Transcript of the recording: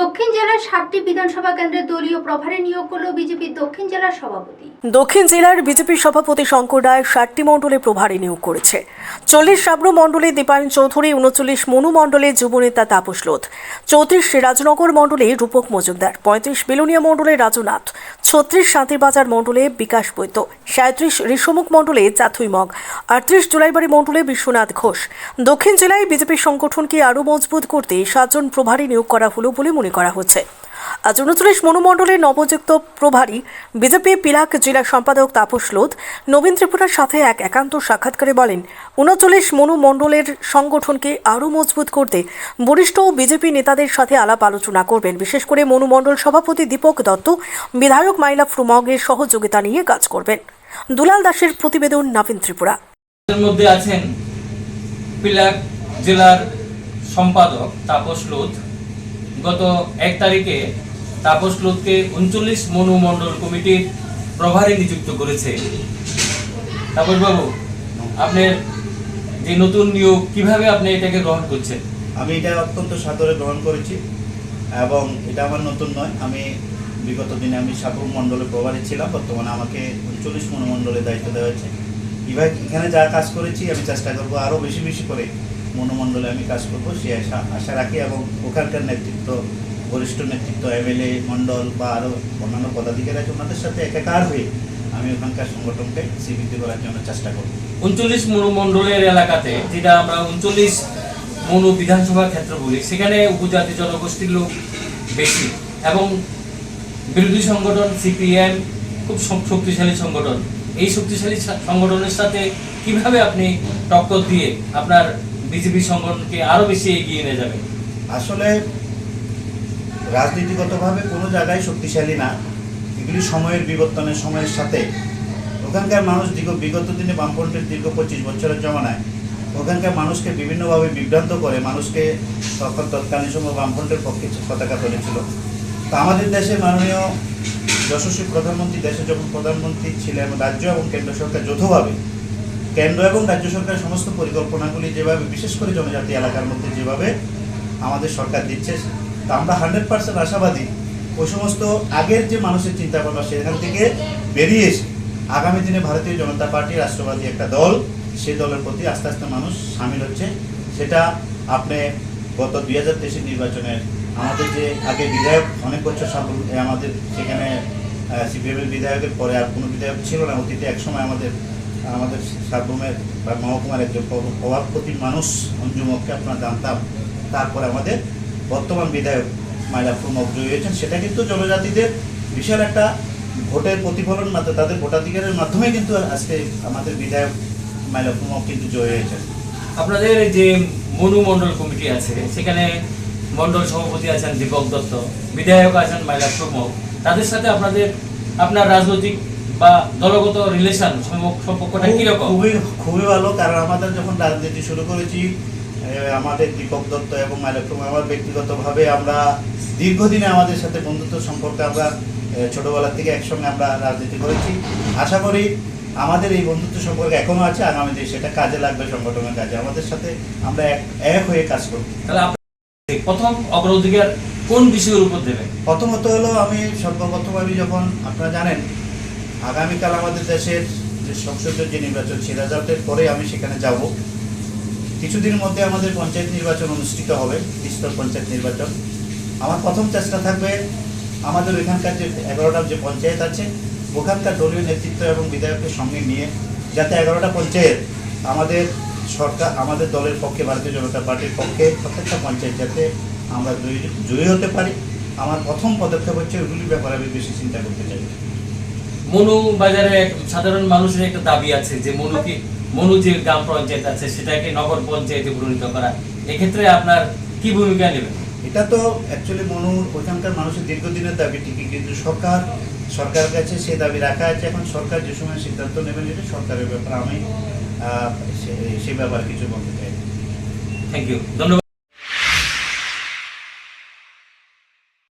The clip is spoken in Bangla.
দক্ষিণ জেলার সাতটি বিধানসভা কেন্দ্রে দলীয় প্রভারে নিয়োগ করল বিজেপি দক্ষিণ জেলার সভাপতি। দক্ষিণ জেলার বিজেপি সভাপতি শঙ্কর রায় সাতটি মণ্ডলে প্রভারী নিয়োগ করেছে। চল্লিশ সাবরু মণ্ডলে দীপায়ন চৌধুরী, উনচল্লিশ মনু মণ্ডলে যুবনেতা তাপস লোধ, চৌত্রিশ রাজনগর মণ্ডলে রূপক মজুমদার, পঁয়ত্রিশ বেলুনিয়া মণ্ডলে রাজুনাথ, ছত্রিশ শান্তিবাজার মণ্ডলে বিকাশ বৈদ্য, সাঁত্রিশ ঋষমুখ মণ্ডলে চাথুই মগ, আটত্রিশ জুলাইবাড়ি মণ্ডলে বিশ্বনাথ ঘোষ। দক্ষিণ জেলায় বিজেপি সংগঠনকে আরও মজবুত করতে সাতজন প্রভারী নিয়োগ করা হলো বলে মনে করা হচ্ছে। আজ উনচল্লিশ মনুমণ্ডলের নবযুক্ত প্রভারী, বিজেপি পিলাক জেলা সম্পাদক তাপস লোধ নবীন ত্রিপুরার সাথে এক একান্ত সাক্ষাৎকারে বলেন, উনচল্লিশ মনুমণ্ডলের সংগঠনকে আরও মজবুত করতে বরিষ্ঠ বিজেপি নেতাদের সাথে আলাপ আলোচনা করবেন। বিশেষ করে মনুমণ্ডল সভাপতি দীপক দত্ত, বিধায়ক মাইলা ফ্রুমগের সহযোগিতা নিয়ে কাজ করবেন। দুলাল দাসের প্রতিবেদন নবীন ত্রিপুরা। মধ্যে আছেন পিলাক জেলার সম্পাদক তাপস লোধ। গত এক তারিখে তাপস লোধকে উনচল্লিশ মনু মণ্ডল কমিটির প্রভারী নিযুক্ত করেছে। তাপস বাবু, আপনার যে নতুন নিয়োগ, কীভাবে আপনি এটাকে গ্রহণ করছেন? আমি এটা অত্যন্ত সাদরে গ্রহণ করেছি এবং এটা আমার নতুন নয়। আমি বিগত দিনে আমি সাপুর মণ্ডলে প্রভারী ছিলাম, বর্তমানে আমাকে উনচল্লিশ মনোমণ্ডলে দায়িত্ব দেওয়া হয়েছে। এবার এখানে যা কাজ করেছি, আমি চেষ্টা করব আরও বেশি বেশি করে মনোমণ্ডলে আমি কাজ করব, সে আশা আশা রাখি এবং ওখানকার নেতৃত্ব বরিষ্ঠ নেতৃত্ব এমএলএ মণ্ডল বা আরও অন্যান্য পদাধিকারী আছে ওনাদের সাথে একাকার হয়ে আমি ওখানকার সংগঠনকে স্বীকৃতি করার জন্য চেষ্টা করব। উনচল্লিশ মনু মণ্ডলের এলাকাতে যেটা আমরা উনচল্লিশ মনু বিধানসভা ক্ষেত্র বলি সেখানে উপজাতি জনগোষ্ঠীর লোক বেশি এবং বিরোধী সংগঠন সিপিএম খুব শক্তিশালী সংগঠন। এই শক্তিশালী সংগঠনের সাথে কীভাবে আপনি টক্কর দিয়ে আপনার বিজেপি সংগঠনকে আরও বেশি এগিয়ে নিয়ে যাবেন? আসলে রাজনীতিগতভাবে কোনো জায়গায় শক্তিশালী না। এগুলি সময়ের বিবর্তনের সময়ের সাথে। ওখানকার মানুষ দীর্ঘ, বিগত দিনে বামপন্থীর দীর্ঘ পঁচিশ বছরের জমানায় ওখানকার মানুষকে বিভিন্নভাবে বিভ্রান্ত করে মানুষকে তখন তৎকালীন সময় বামপন্থের পক্ষে পতাকা তুলেছিল। তো আমাদের দেশে মাননীয় যশস্বী প্রধানমন্ত্রী দেশে যখন প্রধানমন্ত্রী ছিলেন রাজ্য এবং কেন্দ্র সরকার যৌথভাবে, কেন্দ্র এবং রাজ্য সরকারের সমস্ত পরিকল্পনাগুলি যেভাবে, বিশেষ করে জনজাতি এলাকার মধ্যে যেভাবে আমাদের সরকার দিচ্ছে আমরা হান্ড্রেড পার্সেন্ট আশাবাদী। ওই সমস্ত আগের যে মানুষের চিন্তা ভাবনা সেখান থেকে বেরিয়ে এসে আগামী দিনে ভারতীয় জনতা পার্টি রাষ্ট্রবাদী একটা দল, সেই দলের প্রতি আস্তে আস্তে মানুষ সামিল হচ্ছে। সেটা আপনি গত দুই হাজার তেইশের নির্বাচনের আমাদের যে আগে বিধায়ক, অনেক বছর সাফল্য, এ আমাদের সেখানে সিপিএমের বিধায়কের পরে আর কোনো বিধায়ক ছিল না। অতীতে একসময় আমাদের আমাদের সাবরুমের বা মহকুমার একজন প্রভাবপতি মানুষ অঞ্জুমককে আপনারা জানতাম। তারপরে আমাদের বর্তমান বিধায়ক মাইলাপুর মগ্জয়ী হয়েছেন সেটা কিন্তু জনজাতিদের বিশাল একটা ভোটের প্রতিফলন মাত্র তাদের ভোটাধিকারের মাধ্যমে কিন্তু আজকে আমাদের বিধায়ক মাইলাপুর মগ কিন্তু জয়ী হয়েছেন। আপনাদের যে মনু মণ্ডল কমিটি আছে সেখানে মণ্ডল সভাপতি আছেন দীপক দত্ত বিধায়ক আছেন মাইলা প্রমুখ তাদের সাথে আপনাদের আপনার রাজনৈতিক বা দলগত রিলেশন সম্পর্কটা কীরকম? খুবই খুবই ভালো কারণ আমাদের যখন রাজনীতি শুরু করেছি আমাদের দীপক দত্ত এবং মাইলাক্রম আমার ব্যক্তিগতভাবে আমরা দীর্ঘদিনে আমাদের সাথে বন্ধুত্ব সম্পর্কে আমরা এ, ছোটবেলা থেকে একসঙ্গে আমরা রাজনীতি করেছি। আশা করি আমাদের এই বন্ধুত্ব সম্পর্ক এখনও আছে আগামীতে সেটা কাজে লাগবে সংগঠনের কাজে। আমাদের সাথে আমরা এক এক হয়ে কাজ করব। তাহলে প্রথম অগ্রাধিকার কোন বিষয়ের উপর দেবেন? প্রথমত হলো আমি সর্বপ্রথম আমি যখন আপনারা জানেন আগামীকাল আমাদের দেশের যে সংসদীয় যে নির্বাচন সেই রেজাল্টের পরে আমি সেখানে যাব। কিছুদিনের মধ্যে আমাদের পঞ্চায়েত নির্বাচন অনুষ্ঠিত হবে স্তর পঞ্চায়েত নির্বাচন। আমার প্রথম চেষ্টা থাকবে আমাদের ওইখানকার যে এগারোটা যে পঞ্চায়েত আছে, ওখানকার দলীয় নেতৃত্ব এবং বিধায়ককে সঙ্গে নিয়ে যাতে এগারোটা পঞ্চায়েত আমাদের সরকার, আমাদের দলের পক্ষে, ভারতীয় জনতা পার্টির পক্ষে প্রত্যেকটা পঞ্চায়েত যাতে আমরা জয়ী হতে পারি। আমার প্রথম পদক্ষেপ হচ্ছে ওইগুলির ব্যাপারে আমি বেশি চিন্তা করতে চাই। মনু বাজারে সাধারণ মানুষের একটা দাবি আছে যে মনুকে মনু যে গ্রাম পঞ্চায়েত আছে সেটাকে নগর পঞ্চায়েতে পরিণত করা। এক্ষেত্রে আপনার কি ভূমিকা নেবেন এটা তো অ্যাকচুয়ালি মনু ওখানকার মানুষের দীর্ঘদিনের দাবি ঠিকই কিন্তু সরকার সরকারের কাছে সে দাবি রাখা আছে। এখন সরকার যে সময় সিদ্ধান্ত নেবেন এটা সরকারের ব্যাপারে আমি আহ, সে- ব্যাপার ব্যাপারে কিছু বলতে চাই। থ্যাংক ইউ ধন্যবাদ।